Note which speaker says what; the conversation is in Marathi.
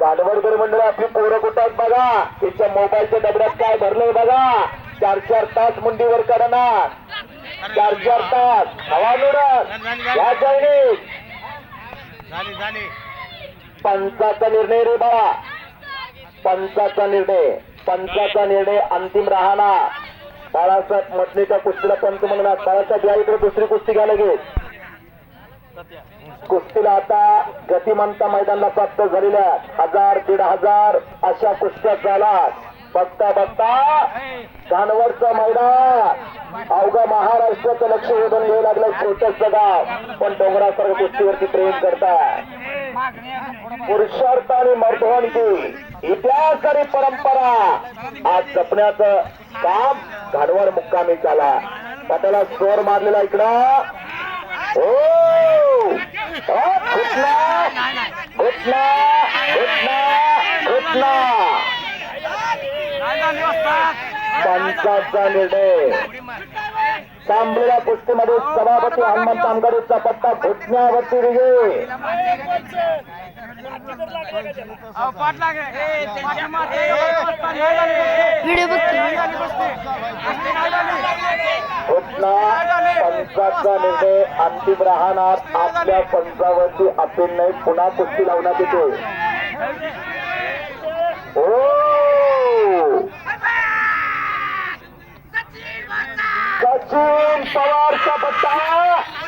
Speaker 1: गाडवडकर मंडळ आपली पोरं कुठं आहेत बघा? त्याच्या मोबाईलच्या डबड्यात काय भरलंय बघा? चार चार तास मुंडीवर करणार. चार चार तास. हवा मिळत या
Speaker 2: सैनिक
Speaker 1: पंचाचा निर्णय रे बाळा. पंचाचा निर्णय. पंचाचा निर्णय अंतिम राहणार. बाळासाहेब मटणीच्या कुस्तीला पंच म्हणणार. बाळासाहेब या इकडे दुसरी कुस्ती घ्या लगेच. कुस्तीला आता गतिमंत मैदानला प्राप्त झालेल्या हजार दीड हजार अशा कुस्त्या झाला बघता बघता कानवरचं मैदान. अवघा महाराष्ट्राचं लक्ष वेधून घ्यायला लागलं छोटस गाव. पण डोंगरासारखं कुस्तीवरती प्रेम करताय. पुरुषार्थ आणि मर्दवानकी इतिहास आणि परंपरा. आज जपण्याचं काम घाडवड मुक्कामी झाला पटाला स्कोर मारलेला इकडं. ओ! पंचाचा निर्णय तांबेला कुस्तीमध्ये सभापती हनुमंत आमगाडीचा पट्टा घुटण्यावरती विजय
Speaker 3: व्हिडिओ बघतो.
Speaker 1: पंचाचा निर्णय अंतिम राहणार. आपल्या पंचावरती अपील नाही पुन्हा कुस्ती लावण्यात येतो. हो! ओ सचिन पवारचा पत्ता!